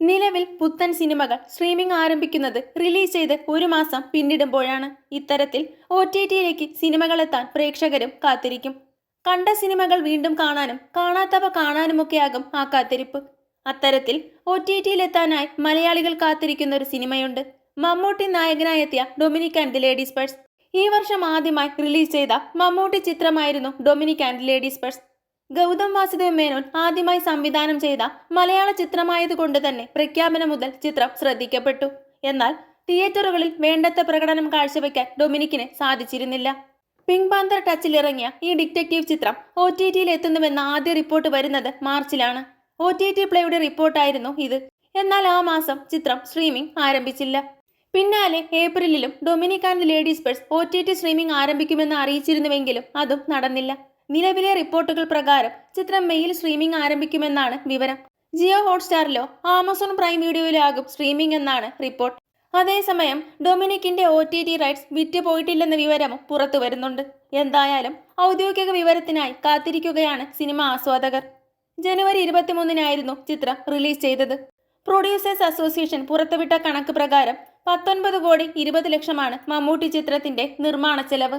നിലവിൽ പുത്തൻ സിനിമകൾ സ്ട്രീമിംഗ് ആരംഭിക്കുന്നത് റിലീസ് ചെയ്ത് ഒരു മാസം പിന്നിടുമ്പോഴാണ്. ഇത്തരത്തിൽ ഒ ടി ടിയിലേക്ക് സിനിമകളെത്താൻ പ്രേക്ഷകരും കാത്തിരിക്കും. കണ്ട സിനിമകൾ വീണ്ടും കാണാനും കാണാത്തവ കാണാനുമൊക്കെയാകും ആ കാത്തിരിപ്പ്. അത്തരത്തിൽ ഒ ടി ടിയിലെത്താനായി മലയാളികൾ കാത്തിരിക്കുന്ന ഒരു സിനിമയുണ്ട്. മമ്മൂട്ടി നായകനായെത്തിയ ഡൊമിനിക് ആൻഡ് ലേഡീസ് പേഴ്സ് ഈ വർഷം ആദ്യമായി റിലീസ് ചെയ്ത മമ്മൂട്ടി ചിത്രമായിരുന്നു Dominic and ladies purse Gautham Vasudev Menon ആദ്യമായി സംവിധാനം ചെയ്ത മലയാള ചിത്രമായതുകൊണ്ട് തന്നെ പ്രഖ്യാപനം മുതൽ ചിത്രം ശ്രദ്ധിക്കപ്പെട്ടു. എന്നാൽ തിയേറ്ററുകളിൽ വേണ്ടത്ര പ്രകടനം കാഴ്ചവെക്കാൻ ഡൊമിനിക്കിന് സാധിച്ചിരുന്നില്ല. പിങ്ക് പാന്തർ ടച്ചിൽ ഇറങ്ങിയ ഈ ഡിറ്റക്റ്റീവ് ചിത്രം ഒ ടി ടിയിൽ എത്തുന്നുവെന്ന ആദ്യ റിപ്പോർട്ട് വരുന്നത് മാർച്ചിലാണ്. ഒ ടി ടി പ്ലേയുടെ റിപ്പോർട്ടായിരുന്നു ഇത്. എന്നാൽ ആ മാസം ചിത്രം സ്ട്രീമിംഗ് ആരംഭിച്ചില്ല. പിന്നാലെ ഏപ്രിലിലും Dominic and ladies purse O T T streaming ആരംഭിക്കുമെന്ന് അറിയിച്ചിരുന്നുവെങ്കിലും അതും നടന്നില്ല. നിലവിലെ റിപ്പോർട്ടുകൾ പ്രകാരം ചിത്രം മെയിൽ സ്ട്രീമിംഗ് ആരംഭിക്കുമെന്നാണ് വിവരം. ജിയോ ഹോട്ട്സ്റ്റാറിലോ ആമസോൺ പ്രൈം വീഡിയോയിലോ ആകും സ്ട്രീമിംഗ് എന്നാണ് റിപ്പോർട്ട്. അതേസമയം ഡൊമിനിക്കിന്റെ ഒ ടി ടി റൈറ്റ്സ് വിറ്റ് പോയിട്ടില്ലെന്ന വിവരവും പുറത്തു വരുന്നുണ്ട്. എന്തായാലും ഔദ്യോഗിക വിവരത്തിനായി കാത്തിരിക്കുകയാണ് സിനിമ ആസ്വാദകർ. ജനുവരി ഇരുപത്തിമൂന്നിനായിരുന്നു ചിത്രം റിലീസ് ചെയ്തത്. പ്രൊഡ്യൂസേഴ്സ് അസോസിയേഷൻ പുറത്തുവിട്ട കണക്ക് പ്രകാരം പത്തൊൻപത് കോടി ഇരുപത് ലക്ഷമാണ് മമ്മൂട്ടി ചിത്രത്തിന്റെ നിർമ്മാണ ചെലവ്